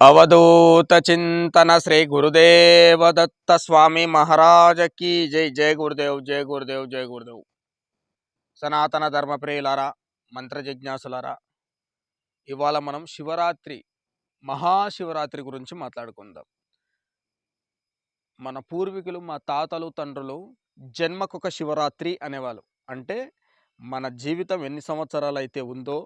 అవధూత చింతన శ్రీ గురుదేవ దత్త స్వామి మహారాజకి జై. జయ గురుదేవ్ జయ గురుదేవ్ జయ గురుదేవ్. సనాతన ధర్మప్రియులారా మంత్ర జిజ్ఞాసులారా ఇవాళ మనం శివరాత్రి మహాశివరాత్రి గురించి మాట్లాడుకుందాం. మన పూర్వీకులు మా తాతలు తండ్రులు జన్మకొక శివరాత్రి అనేవాళ్ళు. అంటే మన జీవితం ఎన్ని సంవత్సరాలు అయితే ఉందో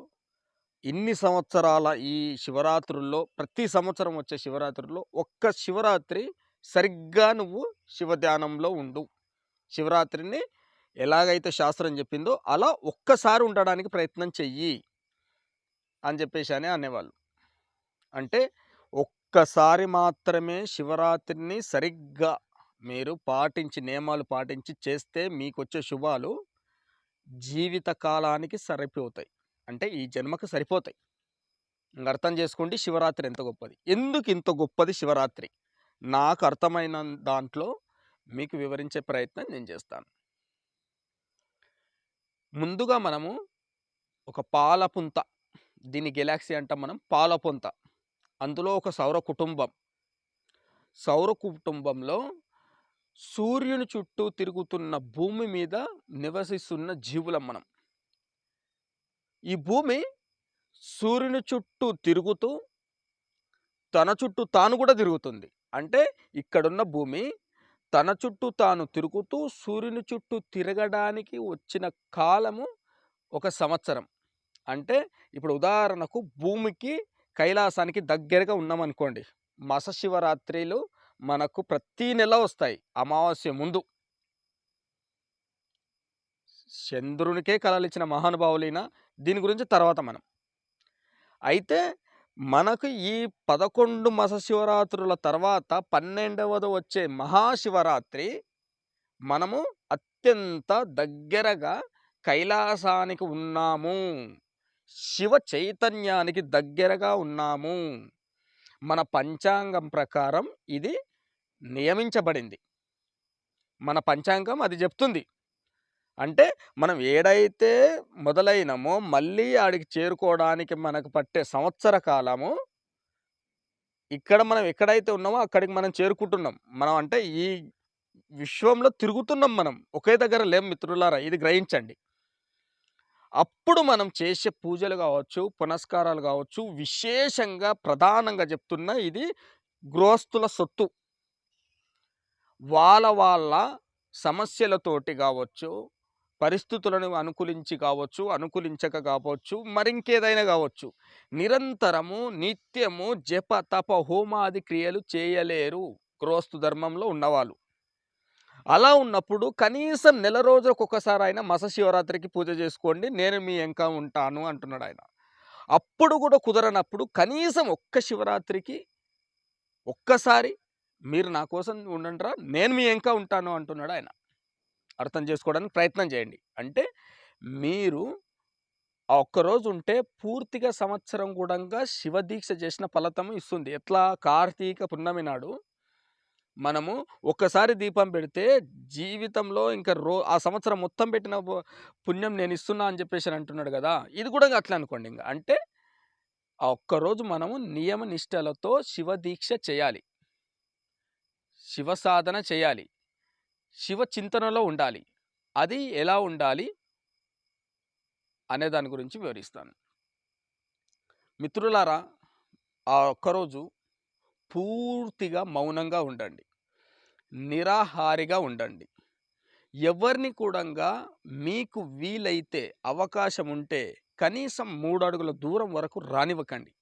ఇన్ని సంవత్సరాల ఈ శివరాత్రుల్లో ప్రతి సంవత్సరం వచ్చే శివరాత్రుల్లో ఒక్క శివరాత్రి సరిగ్గా నువ్వు శివధ్యానంలో ఉండు. శివరాత్రిని ఎలాగైతే శాస్త్రం చెప్పిందో అలా ఒక్కసారి ఉండడానికి ప్రయత్నం చెయ్యి అని చెప్పేసి అని అనేవాళ్ళు. అంటే ఒక్కసారి మాత్రమే శివరాత్రిని సరిగ్గా మీరు పాటించి నియమాలు పాటించి చేస్తే మీకు వచ్చే శుభాలు జీవిత కాలానికి సరిపోతాయి. అంటే ఈ జన్మకు సరిపోతాయి. అర్థం చేసుకోండి శివరాత్రి ఎంత గొప్పది. ఎందుకు ఇంత గొప్పది శివరాత్రి? నాకు అర్థమైన దాంట్లో మీకు వివరించే ప్రయత్నం నేను చేస్తాను. ముందుగా మనము ఒక పాలపుంత దీని గెలాక్సీ అంటాం మనం పాలపుంత. అందులో ఒక సౌర కుటుంబం. సౌర కుటుంబంలో సూర్యుని చుట్టూ తిరుగుతున్న భూమి మీద నివసిస్తున్న జీవులం మనం. ఈ భూమి సూర్యుని చుట్టూ తిరుగుతూ తన చుట్టూ తాను కూడా తిరుగుతుంది. అంటే ఇక్కడున్న భూమి తన చుట్టూ తాను తిరుగుతూ సూర్యుని చుట్టూ తిరగడానికి వచ్చిన కాలము ఒక సంవత్సరం. అంటే ఇప్పుడు ఉదాహరణకు భూమికి కైలాసానికి దగ్గరగా ఉన్నామనుకోండి. మస శివరాత్రిలు మనకు ప్రతి నెల వస్తాయి. అమావాస్య ముందు. చంద్రునికే కలలిచ్చిన మహానుభావులైన దీని గురించి తర్వాత మనం. అయితే మనకు ఈ పదకొండు మసశివరాత్రుల తర్వాత పన్నెండవది వచ్చే మహాశివరాత్రి మనము అత్యంత దగ్గరగా కైలాసానికి ఉన్నాము. శివ చైతన్యానికి దగ్గరగా ఉన్నాము. మన పంచాంగం ప్రకారం ఇది నియమించబడింది. మన పంచాంగం అది చెప్తుంది. అంటే మనం ఏడైతే మొదలైనమో మళ్ళీ ఆడికి చేరుకోవడానికి మనకు పట్టే సంవత్సర కాలము ఇక్కడ మనం ఎక్కడైతే ఉన్నామో అక్కడికి మనం చేరుకుంటున్నాం. మనం అంటే ఈ విశ్వంలో తిరుగుతున్నాం మనం. ఒకే దగ్గర లేం మిత్రులారా ఇది గ్రహించండి. అప్పుడు మనం చేసే పూజలు కావచ్చు పునస్కారాలు కావచ్చు విశేషంగా ప్రధానంగా చెప్తున్న ఇది గృహస్థుల సొత్తు. వాళ్ళ వాళ్ళ సమస్యలతోటి కావచ్చు పరిస్థితులను అనుకూలించి కావచ్చు అనుకూలించక కావచ్చు మరింకేదైనా కావచ్చు. నిరంతరము నిత్యము జప తప హోమాది క్రియలు చేయలేరు క్రోస్తు ధర్మంలో ఉన్నవాళ్ళు. అలా ఉన్నప్పుడు కనీసం నెల రోజులకు ఒకసారి ఆయన మస శివరాత్రికి పూజ చేసుకోండి నేను మీ ఎంకా ఉంటాను అంటున్నాడు ఆయన. అప్పుడు కూడా కుదరనప్పుడు కనీసం ఒక్క శివరాత్రికి ఒక్కసారి మీరు నా కోసం ఉండండిరా నేను మీ ఎంకా ఉంటాను అంటున్నాడు ఆయన. అర్థం చేసుకోవడానికి ప్రయత్నం చేయండి. అంటే మీరు ఆ ఒక్కరోజు ఉంటే పూర్తిగా సంవత్సరం కూడా శివదీక్ష చేసిన ఫలితం ఇస్తుంది. ఎట్లా? కార్తీక పున్నమి నాడు మనము ఒక్కసారి దీపం పెడితే జీవితంలో ఇంకా రో ఆ సంవత్సరం మొత్తం పెట్టిన పు- పుణ్యం నేను ఇస్తున్నా అని చెప్పేసి అంటున్నాడు కదా! ఇది కూడా అట్లా అనుకోండి ఇంకా అంటే ఆ ఒక్కరోజు మనము నియమ నిష్టలతో శివ దీక్ష చేయాలి. శివ సాధన చేయాలి. శివ చింతనలో ఉండాలి. అది ఎలా ఉండాలి? అనే దాని గురించి వివరిస్తాను. మిత్రులారా ఆ ఒక్కరోజు పూర్తిగా మౌనంగా ఉండండి. నిరాహారిగా ఉండండి. ఎవరిని కూడా మీకు వీలైతే అవకాశం ఉంటే కనీసం మూడు అడుగుల దూరం వరకు రానివ్వకండి.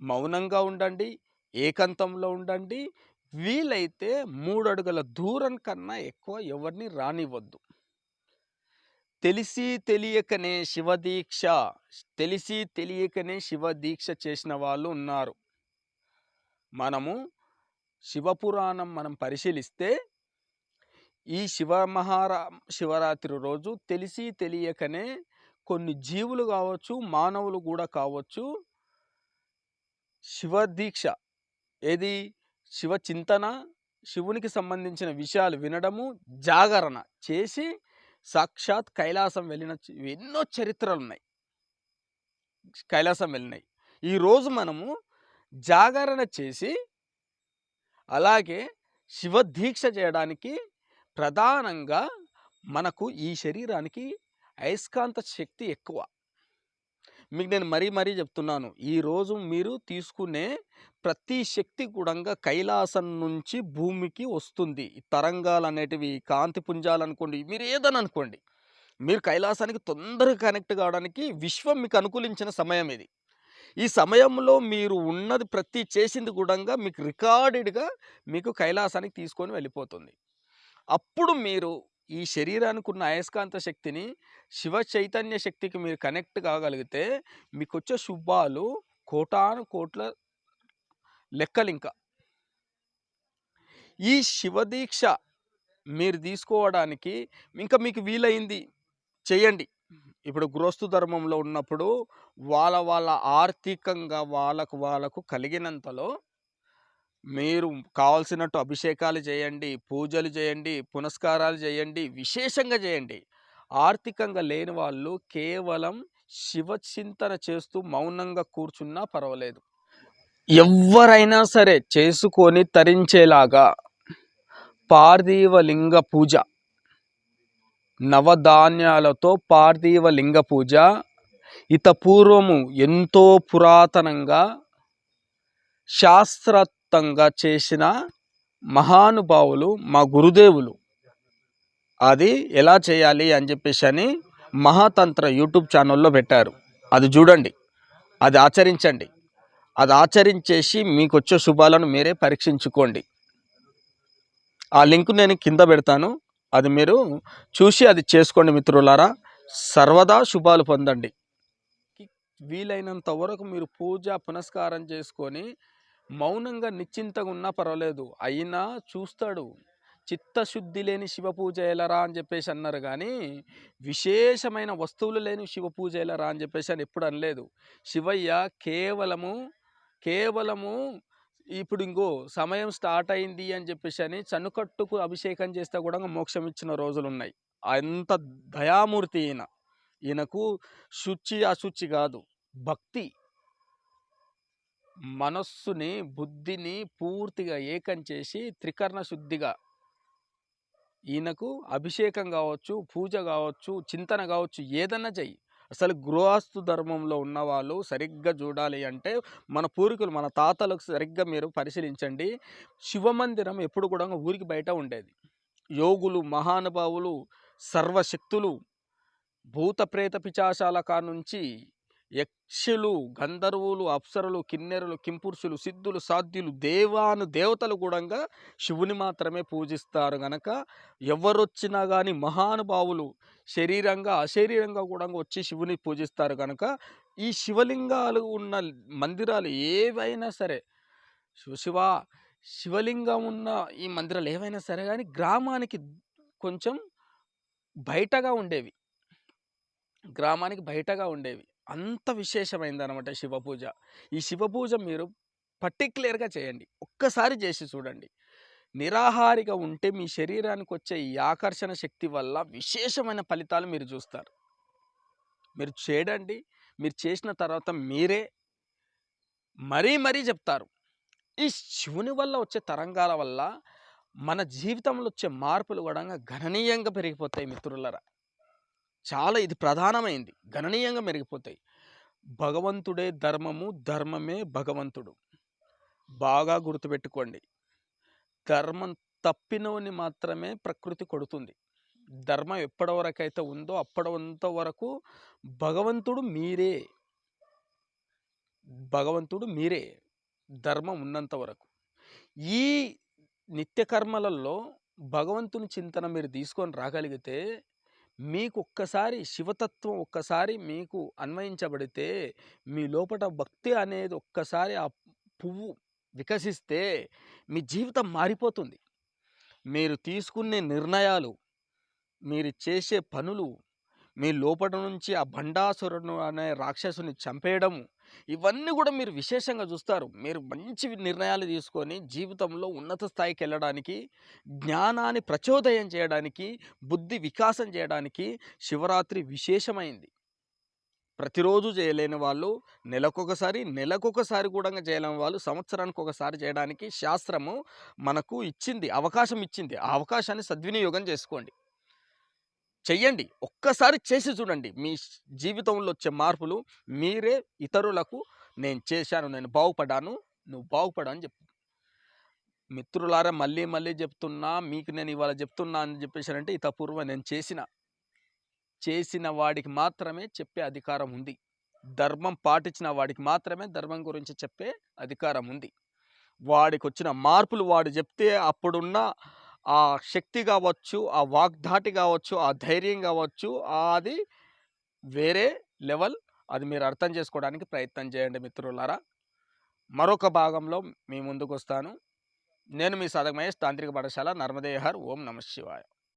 మౌనంగా ఉండండి ఏకాంతంలో ఉండండి వీలైతే మూడు అడుగుల దూరం కన్నా ఎక్కువ ఎవరిని రానివ్వద్దు. తెలిసి తెలియకనే శివదీక్ష తెలిసి తెలియకనే శివదీక్ష చేసిన వాళ్ళు ఉన్నారు. మనము శివపురాణం మనం పరిశీలిస్తే ఈ శివ మహారా శివరాత్రి రోజు తెలిసి తెలియకనే కొన్ని జీవులు కావచ్చు మానవులు కూడా కావచ్చు శివదీక్ష ఏది? శివ చింతన శివునికి సంబంధించిన విషయాలు వినడము జాగరణ చేసి సాక్షాత్ కైలాసం వెళ్ళిన ఎన్నో చరిత్రలు ఉన్నాయి కైలాసం వెళ్ళినాయి. ఈరోజు మనము జాగరణ చేసి అలాగే శివ దీక్ష చేయడానికి ప్రధానంగా మనకు ఈ శరీరానికి అయస్కాంత శక్తి ఎక్కువ. మీకు నేను మరీ మరీ చెప్తున్నాను. ఈరోజు మీరు తీసుకునే ప్రతి శక్తి కూడా కైలాసం నుంచి భూమికి వస్తుంది. తరంగాలు అనేటివి కాంతి పుంజాలు అనుకోండి మీరు ఏదని అనుకోండి మీరు కైలాసానికి తొందరగా కనెక్ట్ కావడానికి విశ్వం మీకు అనుకూలించిన సమయం ఇది. ఈ సమయంలో మీరు ఉన్నది ప్రతి చేసింది కూడా మీకు రికార్డెడ్గా మీకు కైలాసానికి తీసుకొని వెళ్ళిపోతుంది. అప్పుడు మీరు ఈ శరీరానికి ఉన్న అయస్కాంత శక్తిని శివ చైతన్య శక్తికి మీరు కనెక్ట్ కాగలిగితే మీకు వచ్చే శుభాలు కోటాను కోట్ల లెక్కలు ఇంకా ఈ శివదీక్ష మీరు తీసుకోవడానికి ఇంకా మీకు వీలైంది చేయండి. ఇప్పుడు గృహస్థు ధర్మంలో ఉన్నప్పుడు వాళ్ళ వాళ్ళ ఆర్థికంగా వాళ్ళకు వాళ్ళకు కలిగినంతలో మీరు కావాల్సినట్టు అభిషేకాలు చేయండి పూజలు చేయండి పునస్కారాలు చేయండి విశేషంగా చేయండి. ఆర్థికంగా లేని వాళ్ళు కేవలం శివ చింతన చేస్తూ మౌనంగా కూర్చున్నా పర్వాలేదు. ఎవరైనా సరే చేసుకొని తరించేలాగా పార్థివలింగ పూజ నవధాన్యాలతో పార్థివలింగ పూజ ఇత పూర్వము ఎంతో పురాతనంగా శాస్త్ర శాస్త్రత్వంగా చేసిన మహానుభావులు మా గురుదేవులు. అది ఎలా చేయాలి అని చెప్పేసి అని మహాతంత్ర యూట్యూబ్ ఛానల్లో పెట్టారు. అది చూడండి. అది ఆచరించండి. అది ఆచరించేసి మీకు వచ్చే శుభాలను మీరే పరీక్షించుకోండి. ఆ లింక్ నేను కింద పెడతాను. అది మీరు చూసి అది చేసుకోండి మిత్రులారా. సర్వదా శుభాలు పొందండి. వీలైనంత వరకు మీరు పూజ పునస్కారం చేసుకొని మౌనంగా నిశ్చింతగా ఉన్నా పర్వాలేదు. అయినా చూస్తాడు. చిత్తశుద్ధి లేని శివ పూజ ఎలరా అని చెప్పేసి అన్నారు కానీ విశేషమైన వస్తువులు లేని శివ పూజ ఎలరా అని చెప్పేసి అని ఎప్పుడు అనలేదు. శివయ్య కేవలము కేవలము ఇప్పుడు ఇంకో సమయం స్టార్ట్ అయింది అని చెప్పేసి అని చనుకట్టుకు అభిషేకం చేస్తే కూడా మోక్షం ఇచ్చిన రోజులు ఉన్నాయి. అంత దయామూర్తి ఈయన. ఈయనకు శుచి అశుచి కాదు. భక్తి. మనస్సుని బుద్ధిని పూర్తిగా ఏకం చేసి త్రికరణ శుద్ధిగా ఈయనకు అభిషేకం కావచ్చు పూజ కావచ్చు చింతన కావచ్చు ఏదన్నా చెయ్యి. అసలు గృహస్థు ధర్మంలో ఉన్న వాళ్ళు సరిగ్గా చూడాలి అంటే మన పూర్వీకులు మన తాతలకు సరిగ్గా మీరు పరిశీలించండి. శివమందిరం ఎప్పుడు కూడా ఊరికి బయట ఉండేది. యోగులు మహానుభావులు సర్వశక్తులు భూత ప్రేత పిచాశాల కానుంచి యక్షులు గంధర్వులు అప్సరులు కిన్నెరలు కింపురుషులు సిద్ధులు సాధ్యులు దేవాను దేవతలు కూడా శివుని మాత్రమే పూజిస్తారు గనక ఎవరొచ్చినా కానీ మహానుభావులు శరీరంగా అశరీరంగా కూడా వచ్చి శివుని పూజిస్తారు కనుక ఈ శివలింగాలు ఉన్న మందిరాలు ఏవైనా సరే శివ శివలింగం ఉన్న ఈ మందిరాలు ఏవైనా సరే కానీ గ్రామానికి కొంచెం బయటగా ఉండేవి. గ్రామానికి బయటగా ఉండేవి. అంత విశేషమైంది అనమాట శివ పూజ ఈ శివ పూజ మీరు పర్టిక్యులర్గా చేయండి. ఒక్కసారి చేసి చూడండి. నిరాహారిగా ఉంటే మీ శరీరానికి వచ్చే ఈ ఆకర్షణ శక్తి వల్ల విశేషమైన ఫలితాలు మీరు చూస్తారు. మీరు చేయడండి. మీరు చేసిన తర్వాత మీరే మరీ మరీ చెప్తారు. ఈ శివుని వల్ల వచ్చే తరంగాల వల్ల మన జీవితంలో వచ్చే మార్పులు కూడా గణనీయంగా పెరిగిపోతాయి మిత్రులరా. చాలా ఇది ప్రధానమైంది. గణనీయంగా మెరిగిపోతాయి. భగవంతుడే ధర్మము ధర్మమే భగవంతుడు. బాగా గుర్తుపెట్టుకోండి. ధర్మం తప్పినోని మాత్రమే ప్రకృతి కొడుతుంది. ధర్మం ఎప్పటి వరకు అయితే ఉందో అప్పటింత వరకు భగవంతుడు మీరే. భగవంతుడు మీరే ధర్మం ఉన్నంత వరకు. ఈ నిత్యకర్మలలో భగవంతుని చింతన మీరు తీసుకొని రాగలిగితే మీకు ఒక్కసారి శివతత్వం ఒక్కసారి మీకు అన్వయించబడితే మీ లోపల భక్తి అనేది ఒక్కసారి ఆ పువ్వు వికసిస్తే మీ జీవితం మారిపోతుంది. మీరు తీసుకునే నిర్ణయాలు మీరు చేసే పనులు మీ లోపల నుంచి ఆ భండాసురుడు అనే రాక్షసుని చంపేయడము ఇవన్నీ కూడా మీరు విశేషంగా చూస్తారు. మీరు మంచి నిర్ణయాలు తీసుకొని జీవితంలో ఉన్నత స్థాయికి వెళ్ళడానికి జ్ఞానాన్ని ప్రచోదయం చేయడానికి బుద్ధి వికాసం చేయడానికి శివరాత్రి విశేషమైంది. ప్రతిరోజు చేయలేని వాళ్ళు నెలకొకసారి నెలకొకసారి కూడా చేయలేని వాళ్ళు సంవత్సరానికి ఒకసారి చేయడానికి శాస్త్రము మనకు ఇచ్చింది అవకాశం ఇచ్చింది. ఆ అవకాశాన్ని సద్వినియోగం చేసుకోండి. చెయ్యండి. ఒక్కసారి చేసి చూడండి. మీ జీవితంలో వచ్చే మార్పులు మీరే ఇతరులకు నేను చేశాను నేను బాగుపడ్డాను నువ్వు బాగుపడా అని చెప్పు. మిత్రులారా మళ్ళీ మళ్ళీ చెప్తున్నా మీకు నేను ఇవాళ చెప్తున్నా అని చెప్పేసారంటే ఇతపూర్వం నేను చేసిన చేసిన వాడికి మాత్రమే చెప్పే అధికారం ఉంది. ధర్మం పాటించిన వాడికి మాత్రమే ధర్మం గురించి చెప్పే అధికారం ఉంది. వాడికి వచ్చిన మార్పులు వాడు చెప్తే అప్పుడున్న ఆ శక్తి కావచ్చు ఆ వాగ్ధాటి కావచ్చు ఆ ధైర్యం కావచ్చు అది వేరే లెవెల్. అది మీరు అర్థం చేసుకోవడానికి ప్రయత్నం చేయండి మిత్రులారా. మరొక భాగంలో మీ ముందుకు వస్తాను నేను మీ సాధక మహేష్ తాంత్రిక పాఠశాల నర్మదేహర్. ఓం నమ శివాయ.